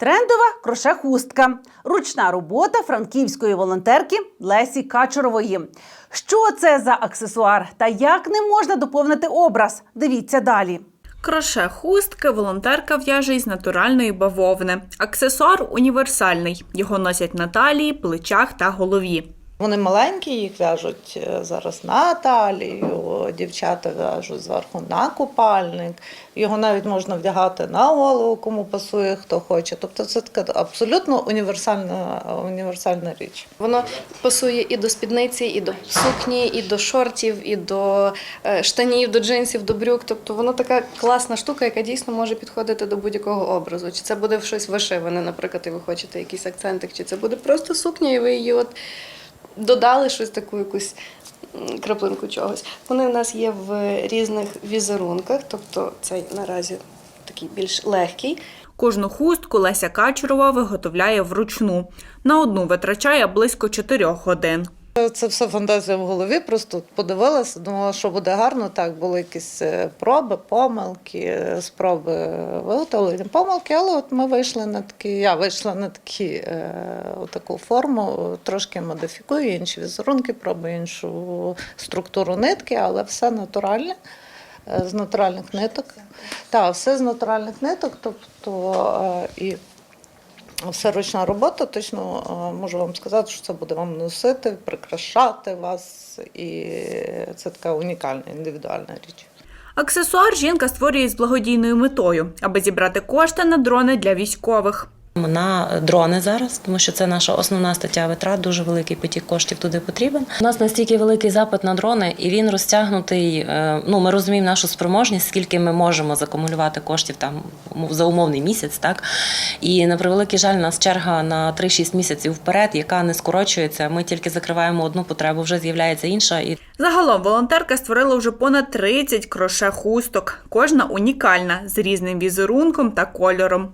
Трендова кроше-хустка. Ручна робота франківської волонтерки Лесі Качурової. Що це за аксесуар та як не можна доповнити образ? Дивіться далі. Кроше хустки волонтерка в'яже із натуральної бавовни. Аксесуар універсальний. Його носять на талії, плечах та голові. Вони маленькі, їх в'яжуть е, зараз на талію, дівчата в'яжуть зверху на купальник. Його навіть можна вдягати на голову, кому пасує, хто хоче. Тобто це така абсолютно універсальна, універсальна річ. Воно пасує і до спідниці, і до сукні, і до шортів, і до е, штанів, до джинсів, до брюк. Тобто воно така класна штука, яка дійсно може підходити до будь-якого образу. Чи це буде щось вишиване, наприклад, і ви хочете якийсь акцентик, чи це буде просто сукня, і ви її от додали щось таку якусь краплинку чогось. Вони в нас є в різних візерунках, тобто цей наразі такий більш легкий. Кожну хустку Леся Качурова виготовляє вручну. На одну витрачає близько 4 годин. Це все фантазія в голові. Просто подивилася, думала, що буде гарно. Так, були якісь е, проби, помилки, е, спроби виготовлення помилки, але от ми вийшли на такі, я вийшла на такі, е, таку форму, трошки модифікую, інші візерунки, пробую іншу структуру нитки, але все натуральне. е, З натуральних ниток. Так, все з натуральних ниток, тобто і все ручна робота, точно е, можу вам сказати, що це буде вам носити, прикрашати вас, і це така унікальна індивідуальна річ. Аксесуар жінка створює з благодійною метою, аби зібрати кошти на дрони для військових. На дрони зараз, тому що це наша основна стаття витрат. Дуже великий потік коштів туди потрібен. У нас настільки великий запит на дрони, і він розтягнутий. е, Ну, ми розуміємо нашу спроможність, скільки ми можемо закумулювати коштів там за умовний місяць. Так і на превеликий жаль, у нас черга на 3-6 місяців вперед, яка не скорочується. Ми тільки закриваємо одну потребу, вже з'являється інша, і Загалом волонтерка створила вже понад 30 кроше хусток. Кожна унікальна з різним візерунком та кольором.